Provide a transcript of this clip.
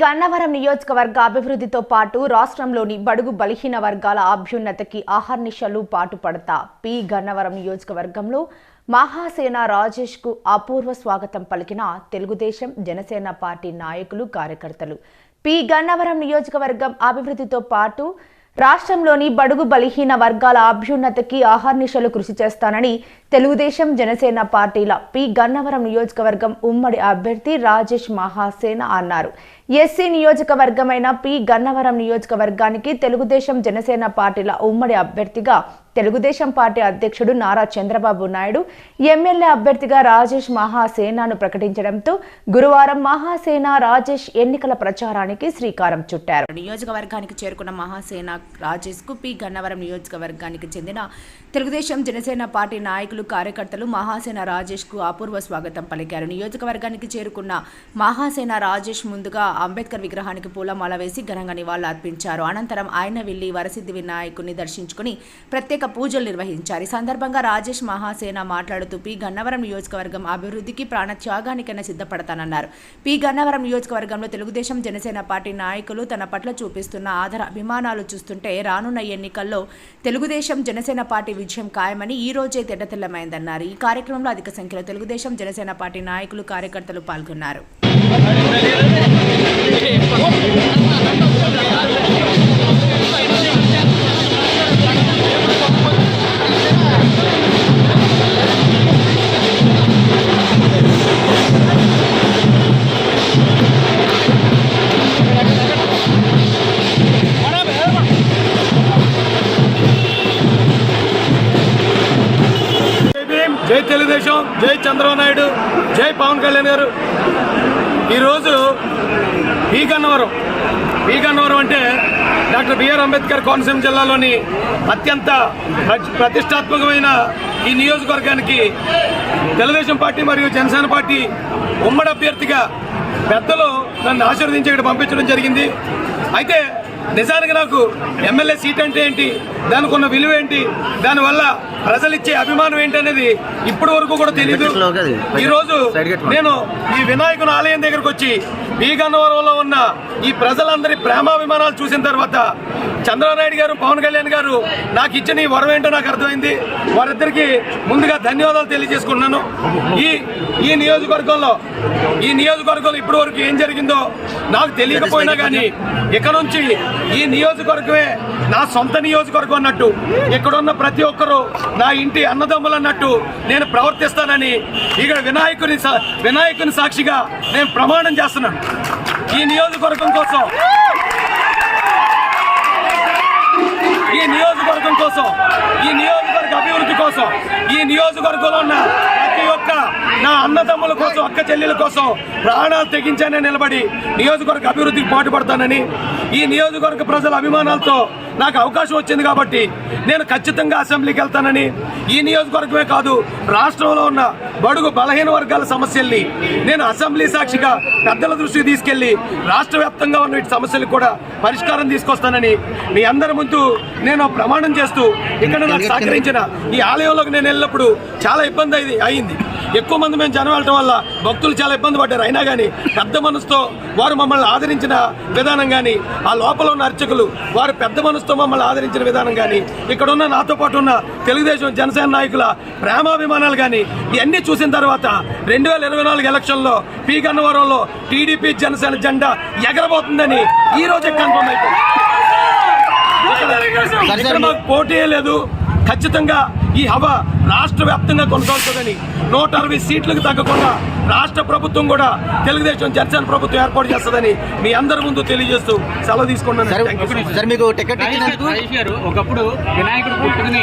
గన్నవరం నియోజకవర్గ అభివృద్ధితో పాటు రాష్ట్రంలోని బడుగు బలహీన వర్గాల అభ్యున్నతికి అహర్నిశలు పాటుపడతా పి గన్నవరం నియోజకవర్గంలో మహాసేన రాజేష్కు అపూర్వ స్వాగతం పలికిన తెలుగుదేశం జనసేన పార్టీ నాయకులు కార్యకర్తలు. పి గన్నవరం నియోజకవర్గం అభివృద్ధితో పాటు రాష్ట్రంలోని బడుగు బలహీన వర్గాల అభ్యున్నతికి అహర్నిశలు కృషి చేస్తానని తెలుగుదేశం జనసేన పార్టీల పి. గన్నవరం నియోజకవర్గం ఉమ్మడి అభ్యర్థి రాజేష్ మహాసేన అన్నారు. SC నియోజకవర్గమైన P. గన్నవరం నియోజకవర్గానికి తెలుగుదేశం జనసేన పార్టీల ఉమ్మడి అభ్యర్థిగా తెలుగుదేశం పార్టీ అధ్యక్షుడు నారా చంద్రబాబు నాయుడు ఎమ్మెల్యే అభ్యర్థిగా రాజేష్ మహాసేనాను ప్రకటించడంతో గురువారం మహాసేన రాజేష్ ఎన్నికల ప్రచారానికి శ్రీకారం చుట్టారు. నియోజకవర్గానికి చేరుకున్న మహాసేన రాజేష్కు పి. గన్నవరం నియోజకవర్గానికి చెందిన తెలుగుదేశం జనసేన పార్టీ నాయకులు కార్యకర్తలు మహాసేన రాజేష్కు అపూర్వ స్వాగతం పలికారు. నియోజకవర్గానికి చేరుకున్న మహాసేన రాజేష్ ముందుగా అంబేద్కర్ విగ్రహానికి పూలమాల వేసి ఘనంగా నివాళులు అర్పించారు. అనంతరం ఆయన వెళ్ళి వరసిద్ధి వినాయకుని దర్శించుకుని ప్రత్యేక పూజలు నిర్వహించారు. ఈ సందర్భంగా రాజేష్ మహాసేన మాట్లాడుతూ పి. గన్నవరం నియోజకవర్గం అభివృద్ధికి ప్రాణత్యాగానికైనా సిద్ధపడతానన్నారు. పి. గన్నవరం నియోజకవర్గంలో తెలుగుదేశం జనసేన పార్టీ నాయకులు తన పట్ల చూపిస్తున్న ఆధార అభిమానాలు చూస్తుంటే రానున్న ఎన్నికల్లో తెలుగుదేశం జనసేన పార్టీ విజయం ఖాయమని ఈ రోజే తెడ్డతెల్లమైందన్నారు ఈ కార్యక్రమంలో అధిక సంఖ్యలో తెలుగుదేశం జనసేన పార్టీ నాయకులు కార్యకర్తలు పాల్గొన్నారు. తెలుగుదేశం. జై చంద్రబాబు నాయుడు. జై పవన్ కళ్యాణ్ గారు. ఈరోజు బీగన్నవరం గన్నవరం అంటే డాక్టర్ బిఆర్ అంబేద్కర్ కోనసీమ జిల్లాలోని అత్యంత ప్రతిష్టాత్మకమైన ఈ నియోజకవర్గానికి తెలుగుదేశం పార్టీ మరియు జనసేన పార్టీ ఉమ్మడి అభ్యర్థిగా పెద్దలు నన్ను ఆశీర్వదించి ఇక్కడ పంపించడం జరిగింది. అయితే నిజానికి నాకు ఎమ్మెల్యే సీట్ అంటే ఏంటి? దానికి ఉన్న విలువ ఏంటి? దానివల్ల ప్రజలు ఇచ్చే అభిమానం ఏంటి అనేది ఇప్పటి వరకు కూడా తెలియదు ఈ రోజు నేను ఈ వినాయకుని ఆలయం దగ్గరకు వచ్చి ఈ గన్నవరంలో ఉన్న ఈ ప్రజలందరి ప్రేమాభిమానాలు చూసిన తర్వాత చంద్రబాబు నాయుడు గారు పవన్ కళ్యాణ్ గారు నాకు ఇచ్చిన ఈ వరం ఏంటో నాకు అర్థమైంది. వారిద్దరికి ముందుగా ధన్యవాదాలు తెలియజేసుకున్నాను ఈ ఈ నియోజకవర్గంలో ఈ నియోజకవర్గంలో ఇప్పటి వరకు ఏం జరిగిందో నాకు తెలియకపోయినా కానీ ఇక నుంచి ఈ నియోజకవర్గమే నా సొంత నియోజకవర్గం అన్నట్టు ఇక్కడ ఉన్న ప్రతి ఒక్కరూ నా ఇంటి అన్నదమ్ములు అన్నట్టు నేను ప్రవర్తిస్తానని ఇక్కడ వినాయకుని వినాయకుని సాక్షిగా నేను ప్రమాణం చేస్తున్నాను. ఈ నియోజకవర్గం కోసం ఈ నియోజకవర్గం కోసం ఈ నియోజకవర్గ అభివృద్ధి కోసం ఈ నియోజకవర్గంలో ఉన్న ప్రతి ఒక్క నా అన్నదమ్ముల కోసం అక్క చెల్లెల కోసం ప్రాణాలు తెగించానే నిలబడి నియోజకవర్గ అభివృద్ధికి పాటుపడతానని ఈ నియోజకవర్గ ప్రజల అభిమానాలతో నాకు అవకాశం వచ్చింది కాబట్టి నేను ఖచ్చితంగా అసెంబ్లీకి వెళ్తానని ఈ నియోజకవర్గమే కాదు రాష్ట్రంలో ఉన్న బడుగు బలహీన వర్గాల సమస్యల్ని నేను అసెంబ్లీ సాక్షిగా పెద్దల దృష్టికి తీసుకెళ్ళి రాష్ట్ర వ్యాప్తంగా ఉన్న వీటి సమస్యలకు కూడా పరిష్కారం తీసుకొస్తానని మీ అందరి ముందు నేను ప్రమాణం చేస్తూ ఇక్కడ నాకు సహకరించిన ఈ ఆలయంలోకి నేను వెళ్ళినప్పుడు చాలా ఇబ్బంది అయింది అయింది. ఎక్కువ మంది మేము జనం వెళ్ళటం వల్ల భక్తులు చాలా ఇబ్బంది పడ్డారు. అయినా కానీ పెద్ద మనసుతో వారు మమ్మల్ని ఆదరించిన విధానం కానీ ఆ లోపల ఉన్న అర్చకులు వారు పెద్ద మనసుతో మమ్మల్ని ఆదరించిన విధానం కానీ ఇక్కడ ఉన్న నాతో పాటు ఉన్న తెలుగుదేశం జనసేన నాయకుల ప్రేమాభిమానాలు కానీ ఇవన్నీ చూసిన తర్వాత రెండు వేల ఇరవై నాలుగు ఎలక్షన్లో పీ. గన్నవరంలో టీడీపీ జనసేన జెండా ఎగరబోతుందని ఈ రోజే కన్ఫర్మ్ అయిపోయింది. పోటీ లేదు. ఖచ్చితంగా ఈ హవ రాష్ట్ర వ్యాప్తంగా కొనసాగుతుందని నూట అరవై సీట్లకు తగ్గకుండా రాష్ట్ర ప్రభుత్వం కూడా తెలుగుదేశం జనసేన ప్రభుత్వం ఏర్పాటు చేస్తుందని మీ అందరి ముందు తెలియజేస్తూ సెలవు తీసుకున్నాను. ఒకప్పుడు వినాయకుడు పుట్టుకుని